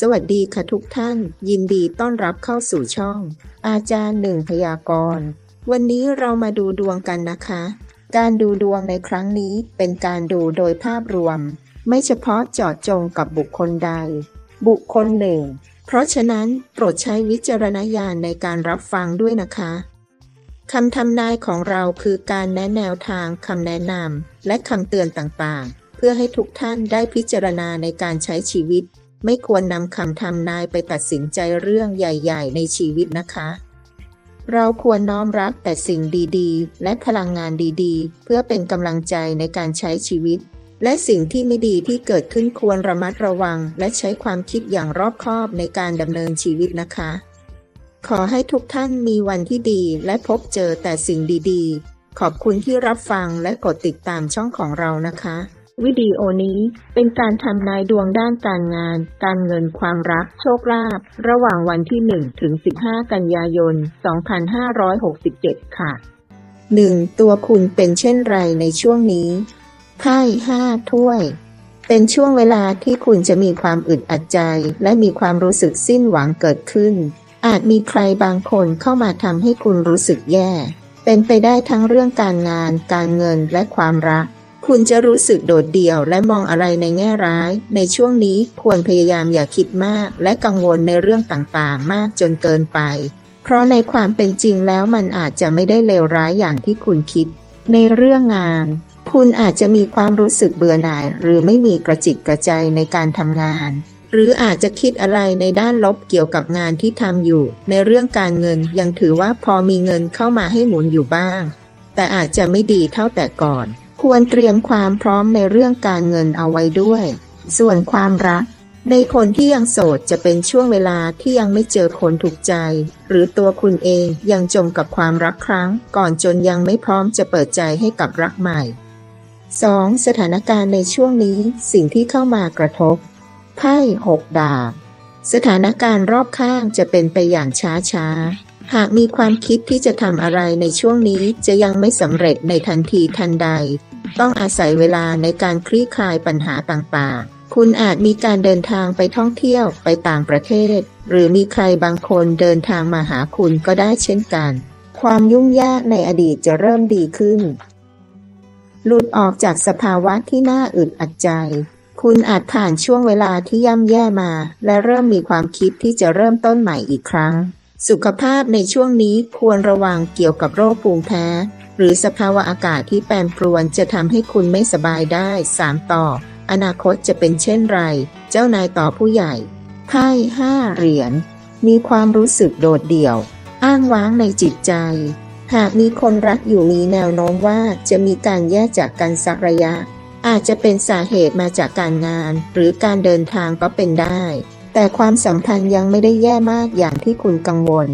สวัสดีค่ะทุกท่าน ยินดีต้อนรับเข้าสู่ช่อง อาจารย์หนึ่งพยากรณ์วันนี้เรามาดูดวงกันนะคะ การดูดวงในครั้งนี้เป็นการดูโดยภาพรวม ไม่เฉพาะเจาะจงกับบุคคลใด บุคคลหนึ่ง เพราะฉะนั้นโปรดใช้วิจารณญาณในการรับฟังด้วยนะคะคำทำนายของเราคือการแนะแนวทางคำแนะนำและคำเตือนต่างๆ เพื่อให้ทุกท่านได้พิจารณาในการใช้ชีวิต ไม่ควรนำคำทำนายไปตัดสินใจเรื่องใหญ่ ๆ ในชีวิตนะคะ เราควรน้อมรับแต่สิ่งดีๆ และพลังงานดีๆ เพื่อเป็นกำลังใจในการใช้ชีวิต และสิ่งที่ไม่ดีที่เกิดขึ้นควรระมัดระวัง และใช้ความคิดอย่างรอบคอบในการดำเนินชีวิตนะคะ ขอให้ทุกท่านมีวันที่ดีและพบเจอแต่สิ่งดีๆ ขอบคุณที่รับฟังและกดติดตามช่องของเรานะคะ วิดีโอนี้เป็นการทำนายดวงด้านการงาน การเงินความรัก โชคลาภระหว่างวันที่ 1 ถึง 15 กันยายน 2567 ค่ะ 1. ตัวคุณเป็นเช่นไรในช่วงนี้ไพ่ห้าถ้วย เป็นช่วงเวลาที่คุณจะมีความอึดอัดใจ และมีความรู้สึกสิ้นหวังเกิดขึ้น อาจมีใครบางคนเข้ามาทำให้คุณรู้สึกแย่ เป็นไปได้ทั้งเรื่องการงาน การเงินและความรัก คุณจะรู้สึกโดดเดี่ยวและมองอะไรในแง่ร้าย ในช่วงนี้ควรพยายามอย่าคิดมาก และกังวลในเรื่องต่างๆ มากจนเกินไป เพราะในความเป็นจริงแล้วมันอาจจะไม่ได้เลวร้ายอย่างที่คุณคิด ในเรื่องงาน คุณอาจจะมีความรู้สึกเบื่อหน่าย หรือไม่มีกระจิตกระใจในการทำงาน หรืออาจจะคิดอะไรในด้านลบเกี่ยวกับงานที่ทำอยู่ ในเรื่องการเงินยังถือว่าพอมีเงินเข้ามาให้หมุนอยู่บ้าง แต่อาจจะไม่ดีเท่าแต่ก่อน ควรเตรียมความพร้อมในเรื่องการเงินเอาไว้ด้วย ส่วนความรัก ในคนที่ยังโสดจะเป็นช่วงเวลาที่ยังไม่เจอคนถูกใจ หรือตัวคุณเองยังจมกับความรักครั้ง ก่อนจนยังไม่พร้อมจะเปิดใจให้กับรักใหม่ 2. สถานการณ์ในช่วงนี้สิ่งที่เข้ามากระทบไพ่หกดาบ สถานการณ์รอบข้างจะเป็นไปอย่างช้าช้าหากมีความคิดที่จะทำอะไรในช่วงนี้จะยังไม่สำเร็จในทันทีทันใด ต้องอาศัยเวลาในการคลี่คลายปัญหาต่างๆ คุณอาจมีการเดินทางไปท่องเที่ยวไปต่างประเทศ หรือมีใครบางคนเดินทางมาหาคุณก็ได้เช่นกัน ความยุ่งยากในอดีตจะเริ่มดีขึ้น หลุดออกจากสภาวะที่น่าอึดอัดใจ คุณอาจผ่านช่วงเวลาที่ย่ำแย่มา และเริ่มมีความคิดที่จะเริ่มต้นใหม่อีกครั้งสุขภาพในช่วงนี้ควรระวังเกี่ยวกับโรคภูมิแพ้ หรือสภาวะอากาศที่แปรปรวนจะทำให้คุณไม่สบายได้ 3 ต่อ อนาคตจะเป็นเช่นไร เจ้านายต่อผู้ใหญ่ไพ่ห้าเหรียญ มีความรู้สึกโดดเดี่ยว อ้างว้างในจิตใจ หากมีคนรักอยู่มีแนวโน้มว่าจะมีการแยกจากกันสักระยะ อาจจะเป็นสาเหตุมาจากการงาน หรือการเดินทางก็เป็นได้ แต่ความสัมพันธ์ยังไม่ได้แย่มากอย่างที่คุณกังวล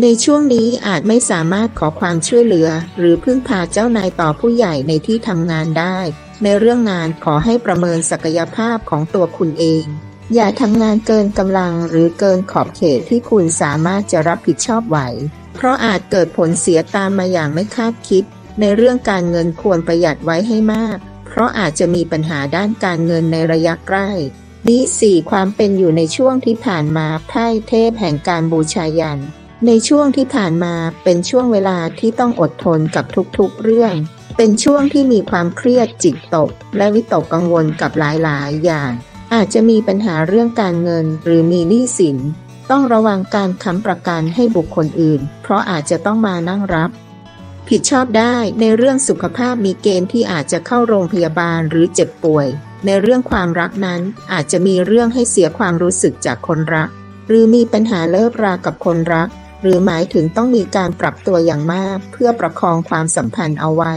ในช่วงนี้อาจไม่สามารถขอความช่วยเหลือ หรือพึ่งพาเจ้านายต่อผู้ใหญ่ในที่ทำงานได้ ในเรื่องงานขอให้ประเมินศักยภาพของตัวคุณเอง อย่าทำงานเกินกำลังหรือเกินขอบเขตที่คุณสามารถจะรับผิดชอบไหว เพราะอาจเกิดผลเสียตามมาอย่างไม่คาดคิด ในเรื่องการเงินควรประหยัดไว้ให้มาก เพราะอาจจะมีปัญหาด้านการเงินในระยะใกล้นี่สี่ความเป็นอยู่ในช่วงที่ผ่านมาไพ่เทพแห่งการบูชายัน ในช่วงที่ผ่านมาเป็นช่วงเวลาที่ต้องอดทนกับทุกๆเรื่อง เป็นช่วงที่มีความเครียดจิตตก และวิตกกังวลกับหลายๆ อย่าง อาจจะมีปัญหาเรื่องการเงินหรือมีหนี้สิน ต้องระวังการค้ำประกันให้บุคคลอื่น เพราะอาจจะต้องมานั่งรับ ผิดชอบได้ในเรื่องสุขภาพมีเกณฑ์ที่อาจจะเข้าโรงพยาบาลหรือเจ็บป่วย ในเรื่องความรักนั้นอาจจะมีเรื่องให้เสียความรู้สึกจากคนรัก หรือมีปัญหาเลิกรากับคนรัก หรือหมายถึงต้องมีการปรับตัวอย่างมาก เพื่อประคองความสัมพันธ์เอาไว้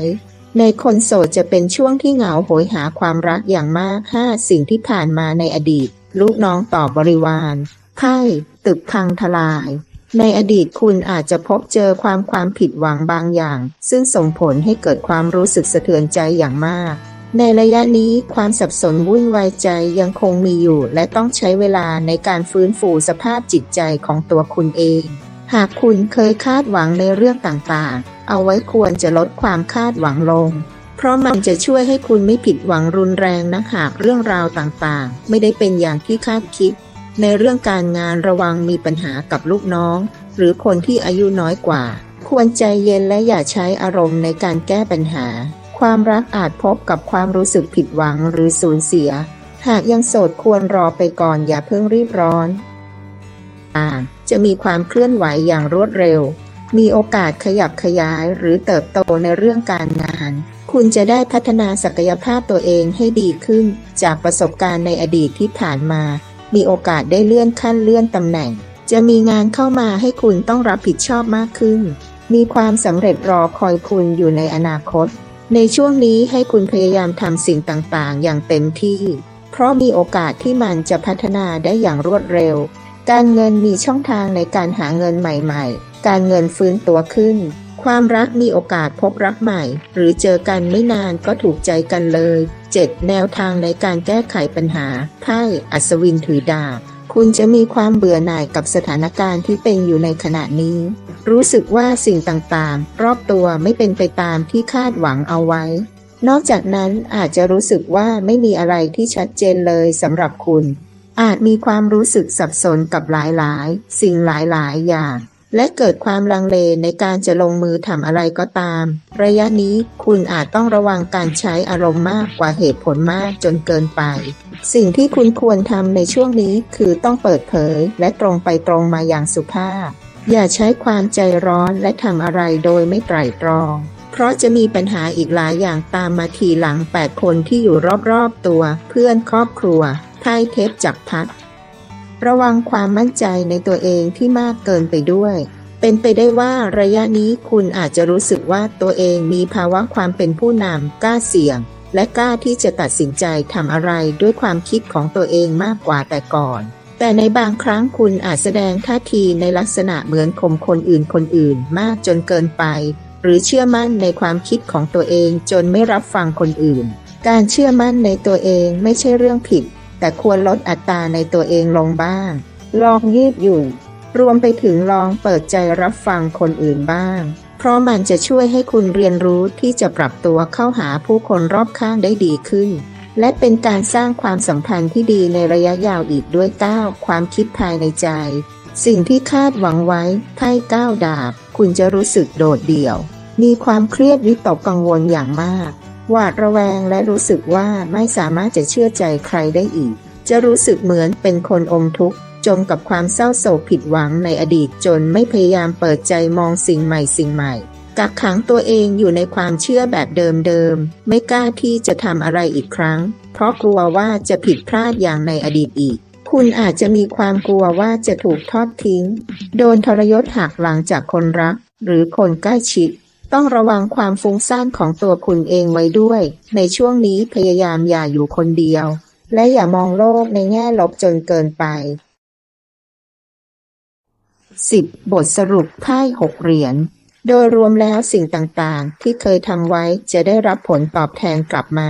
ในคนโสดจะเป็นช่วงที่เหงาโหยหาความรักอย่างมาก 5 สิ่งที่ผ่านมาในอดีต ลูกน้องต่อบริวารไพ่ตึกพังทลาย ในอดีตคุณอาจจะพบเจอความความผิดหวังบางอย่าง ซึ่งส่งผลให้เกิดความรู้สึกสะเทือนใจอย่างมากในระยะนี้ความสับสนวุ่นวายใจยังคงมีอยู่ และต้องใช้เวลาในการฟื้นฟูสภาพจิตใจของตัวคุณเอง หากคุณเคยคาดหวังในเรื่องต่างๆ เอาไว้ควรจะลดความคาดหวังลง เพราะมันจะช่วยให้คุณไม่ผิดหวังรุนแรงนะหากเรื่องราวต่างๆ ไม่ได้เป็นอย่างที่คาดคิด ในเรื่องการงานระวังมีปัญหากับลูกน้อง หรือคนที่อายุน้อยกว่า ควรใจเย็นและอย่าใช้อารมณ์ในการแก้ปัญหา ความรักอาจพบกับความรู้สึกผิดหวังหรือสูญเสีย หากยังโสดควรรอไปก่อนอย่าเพิ่งรีบร้อน่าจะมีความเคลื่อนไหวอย่างรวดเร็ว มีโอกาสขยับขยายหรือเติบโตในเรื่องการงาน คุณจะได้พัฒนาศักยภาพตัวเองให้ดีขึ้น จากประสบการณ์ในอดีตที่ผ่านมา มีโอกาสได้เลื่อนขั้นเลื่อนตำแหน่ง จะมีงานเข้ามาให้คุณต้องรับผิดชอบมากขึ้น มีความสำเร็จรอคอยคุณอยู่ในอนาคต ในช่วงนี้ให้คุณพยายามทำสิ่งต่างๆ อย่างเต็มที่ เพราะมีโอกาสที่มันจะพัฒนาได้อย่างรวดเร็ว การเงินมีช่องทางในการหาเงินใหม่ๆ การเงินฟื้นตัวขึ้น ความรักมีโอกาสพบรักใหม่ หรือเจอกันไม่นานก็ถูกใจกันเลย 7. แนวทางในการแก้ไขปัญหา ไพ่อัศวินถือดาบ คุณจะมีความเบื่อหน่ายกับสถานการณ์ที่เป็นอยู่ในขณะนี้ รู้สึกว่าสิ่งต่างๆ รอบตัวไม่เป็นไปตามที่คาดหวังเอาไว้นอกจากนั้นอาจจะรู้สึกว่าไม่มีอะไรที่ชัดเจนเลยสำหรับคุณ อาจมีความรู้สึกสับสนกับหลายๆ สิ่งหลายๆ อย่าง และเกิดความลังเลในการจะลงมือทำอะไรก็ตาม ระยะนี้คุณอาจต้องระวังการใช้อารมณ์มากกว่าเหตุผลมากจนเกินไป สิ่งที่คุณควรทำในช่วงนี้คือต้องเปิดเผย และตรงไปตรงมาอย่างสุภาพ อย่าใช้ความใจร้อนและทำอะไรโดยไม่ไตร่ตรอง เพราะจะมีปัญหาอีกหลายอย่างตามมาทีหลัง 8 คนที่อยู่รอบๆตัว เพื่อนครอบครัว ไพ่เทปจักพัดระวังความมั่นใจในตัวเองที่มากเกินไปด้วย เป็นไปได้ว่าระยะนี้คุณอาจจะรู้สึกว่าตัวเองมีภาวะความเป็นผู้นำกล้าเสี่ยง และกล้าที่จะตัดสินใจทำอะไรด้วยความคิดของตัวเองมากกว่าแต่ก่อน แต่ในบางครั้งคุณอาจแสดงท่าทีในลักษณะเหมือนข่มคนอื่นคนอื่นมากจนเกินไป หรือเชื่อมั่นในความคิดของตัวเองจนไม่รับฟังคนอื่น การเชื่อมั่นในตัวเองไม่ใช่เรื่องผิด แต่ควรลดอัตราในตัวเองลงบ้าง ลองยืดหยุ่น รวมไปถึงลองเปิดใจรับฟังคนอื่นบ้าง เพราะมันจะช่วยให้คุณเรียนรู้ที่จะปรับตัวเข้าหาผู้คนรอบข้างได้ดีขึ้น และเป็นการสร้างความสัมพันธ์ที่ดีในระยะยาวอีกด้วยก้าวความคิดภายในใจ สิ่งที่คาดหวังไว้ไพ่ก้าวดาบ คุณจะรู้สึกโดดเดี่ยว มีความเครียดวิตกกังวลอย่างมาก หวาดระแวงและรู้สึกว่าไม่สามารถจะเชื่อใจใครได้อีก จะรู้สึกเหมือนเป็นคนอมทุกข์จมกับความเศร้าโศกผิดหวังในอดีตจนไม่พยายามเปิดใจมองสิ่งใหม่สิ่งใหม่ กักขังตัวเองอยู่ในความเชื่อแบบเดิมๆ ไม่กล้าที่จะทำอะไรอีกครั้ง เพราะกลัวว่าจะผิดพลาดอย่างในอดีตอีก คุณอาจจะมีความกลัวว่าจะถูกทอดทิ้ง โดนทรยศหักหลังจากคนรัก หรือคนใกล้ชิด ต้องระวังความฟุ้งซ่านของตัวคุณเองไว้ด้วย ในช่วงนี้พยายามอย่าอยู่คนเดียว และอย่ามองโลกในแง่ลบจนเกินไป 10. บทสรุปไพ่หกเหรียญ โดยรวมแล้วสิ่งต่างๆ ที่เคยทำไว้จะได้รับผลตอบแทนกลับมา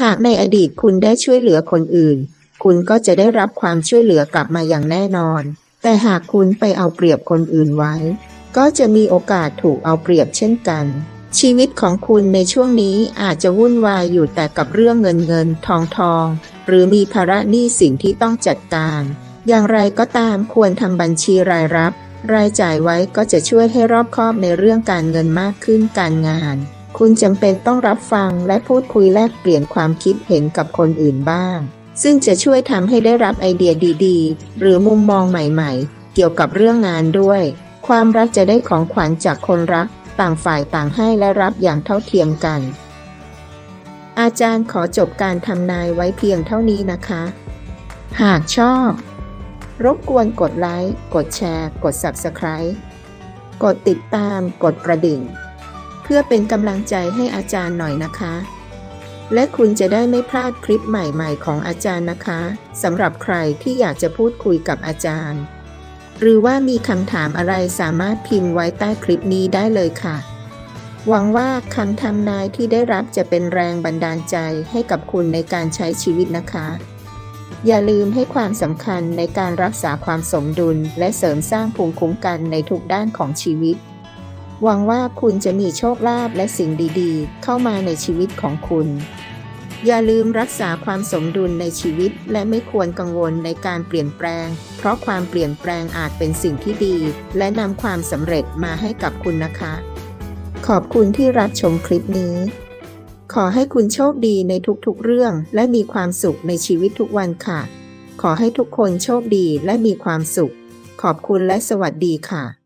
หากในอดีตคุณได้ช่วยเหลือคนอื่น คุณก็จะได้รับความช่วยเหลือกลับมาอย่างแน่นอน แต่หากคุณไปเอาเปรียบคนอื่นไว้ ก็จะมีโอกาสถูกเอาเปรียบเช่นกัน ชีวิตของคุณในช่วงนี้อาจจะวุ่นวายอยู่แต่กับเรื่องเงินเงินทองทอง หรือมีภาระหนี้สิ่งที่ต้องจัดการ อย่างไรก็ตามควรทำบัญชีรายรับ รายจ่ายไว้ก็จะช่วยให้รอบคอบในเรื่องการเงินมากขึ้นการงาน คุณจำเป็นต้องรับฟังและพูดคุยแลกเปลี่ยนความคิดเห็นกับคนอื่นบ้าง ซึ่งจะช่วยทำให้ได้รับไอเดียดีๆ หรือมุมมองใหม่ ๆ เกี่ยวกับเรื่องงานด้วย ความรักจะได้ของขวัญจากคนรัก ต่างฝ่ายต่างให้และรับอย่างเท่าเทียมกัน อาจารย์ขอจบการทำนายไว้เพียงเท่านี้นะคะ หากชอบ รบกวนกดไลค์ กดแชร์ กด Subscribe กดติดตาม กดกระดิ่ง เพื่อเป็นกำลังใจให้อาจารย์หน่อยนะคะ และคุณจะได้ไม่พลาดคลิปใหม่ๆของอาจารย์นะคะสำหรับใครที่อยากจะพูดคุยกับอาจารย์ หรือว่ามีคำถามอะไรสามารถพิมพ์ไว้ใต้คลิปนี้ได้เลยค่ะ หวังว่าคำทำนายที่ได้รับจะเป็นแรงบันดาลใจให้กับคุณในการใช้ชีวิตนะคะ อย่าลืมให้ความสำคัญในการรักษาความสมดุล และเสริมสร้างภูมิคุ้มกันในทุกด้านของชีวิต หวังว่าคุณจะมีโชคลาภและสิ่งดีๆ เข้ามาในชีวิตของคุณ อย่าลืมรักษาความสมดุลในชีวิต และไม่ควรกังวลในการเปลี่ยนแปลง เพราะความเปลี่ยนแปลงอาจเป็นสิ่งที่ดี และนำความสำเร็จมาให้กับคุณนะคะ ขอบคุณที่รับชมคลิปนี้ ขอให้คุณโชคดีในทุกๆเรื่อง และมีความสุขในชีวิตทุกวันค่ะ ขอให้ทุกคนโชคดีและมีความสุข ขอบคุณและสวัสดีค่ะ